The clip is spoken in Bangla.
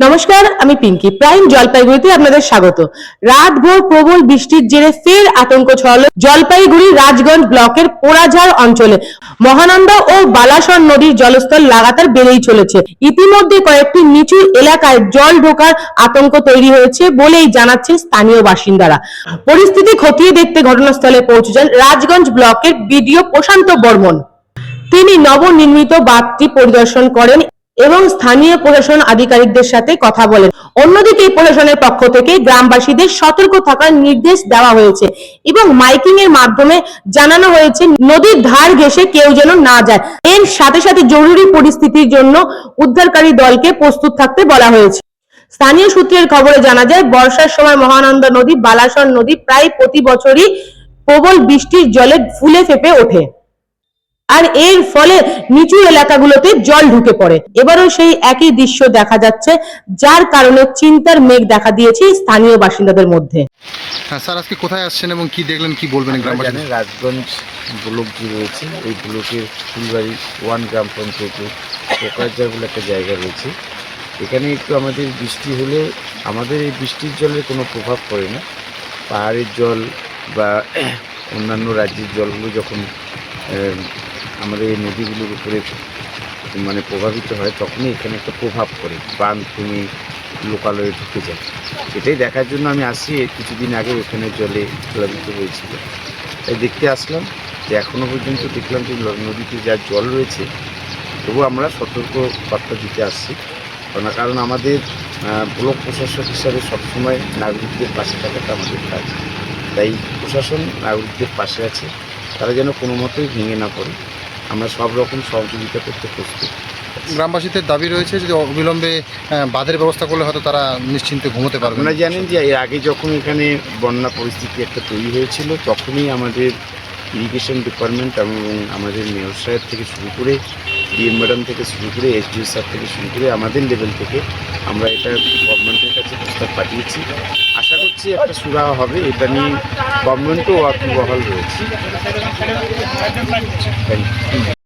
নমস্কার, আমি পিঙ্কি। প্রাইম জলপাইগুড়িতে আপনাদের স্বাগত। রাত ভোর প্রবল বৃষ্টির জেরে ফের আতঙ্ক ছড়ালো জলপাইগুড়ি রাজগঞ্জ ব্লকের পোড়াঝাড় অঞ্চলে। মহানন্দা ও বালাসন নদীর জলস্তর লাগাতার বেড়েই চলেছে। ইতিমধ্যে কয়েকটি নিচু এলাকায় জল ঢোকার আতঙ্ক তৈরি হয়েছে বলেই জানাচ্ছেন স্থানীয় বাসিন্দারা। পরিস্থিতি খতিয়ে দেখতে ঘটনাস্থলে পৌঁছেছেন রাজগঞ্জ ব্লকের বিডিও প্রশান্ত বর্মন। তিনি নবনির্মিত বাঁধটি পরিদর্শন করেন এবং স্থানীয় প্রশাসন আধিকারিকদের সাথে কথা বলেন। অন্যদিকে প্রশাসনের পক্ষ থেকে গ্রামবাসীদের সতর্ক থাকার নির্দেশ দেওয়া হয়েছে এবং মাইকিং এর মাধ্যমে জানানো হয়েছে, নদীর ধার ঘেঁষে কেউ যেন না যায়। এর সাথে সাথে জরুরি পরিস্থিতির জন্য উদ্ধারকারী দলকে প্রস্তুত থাকতে বলা হয়েছে। স্থানীয় সূত্রের খবরে জানা যায়, বর্ষার সময় মহানন্দা নদী, বালাসন নদী প্রায় প্রতি বছরই প্রবল বৃষ্টির জলে ফুলে ফেপে ওঠে। আর এর ফলে নিচু এলাকাগুলোতে জল ঢুকে পড়ে। এবারও সেই একই দৃশ্য দেখা যাচ্ছে যার কারণে চিন্তার মেঘ দেখা দিয়েছে স্থানীয় বাসিন্দাদের মধ্যে। হ্যাঁ স্যার আজকে কোথায় আসছেন এবং কি দেখলেন কি বলবেন গ্রামবাসী জানি রাজগঞ্জ ব্লক যে রয়েছে। এই ব্লকের ফুলবাড়ি ওয়ান গ্রাম পঞ্চায়েতে বলে একটা জায়গা রয়েছে। এখানে একটু আমাদের বৃষ্টি হলে আমাদের এই বৃষ্টির জলের কোনো প্রভাব পড়ে না। পাহাড়ের জল বা অন্যান্য রাজ্যের জলগুলো যখন আমাদের এই নদীগুলোর উপরে মানে প্রভাবিত হয়, তখনই এখানে একটা প্রভাব পড়ে বাঁধ ভেঙে লোকালয়ে ঢুকে যায়। এটাই দেখার জন্য আমি আসি কিছুদিন আগে এখানে জলে প্লাবিত হয়েছিল। তাই দেখতে আসলাম যে এখনও পর্যন্ত দেখলাম যে নদীতে যা জল রয়েছে, তবু আমরা সতর্ক বার্তা দিতে আসছি। কারণ আমাদের ব্লক প্রশাসক হিসাবে সবসময় নাগরিকদের পাশে থাকাটা আমাদের কাজ। তাই প্রশাসন নাগরিকদের পাশে আছে, তারা যেন কোনো মতেই ভেঙে না পড়ে। আমরা সব রকম সহযোগিতা করতে প্রস্তুত। গ্রামবাসীদের দাবি রয়েছে যদি অবিলম্বে বাঁধের ব্যবস্থা করলে হয়তো তারা নিশ্চিন্তে ঘুমোতে পারবে আপনারা জানেন যে এর আগে যখন এখানে বন্যা পরিস্থিতি একটা তৈরি হয়েছিল তখনই আমাদের ইরিগেশন ডিপার্টমেন্ট এবং আমাদের মেয়র সাহেব থেকে শুরু করে ডিএম ম্যাডাম থেকে শুরু করে এসডিও স্যার থেকে শুরু করে আমাদের লেভেল থেকে আমরা এটা গভর্নমেন্টের কাছে প্রস্তাব পাঠিয়েছি। করছি একটা সুরাহা হবে এটা নিয়ে গভর্নমেন্টও ওয়াকিবহাল রয়েছে।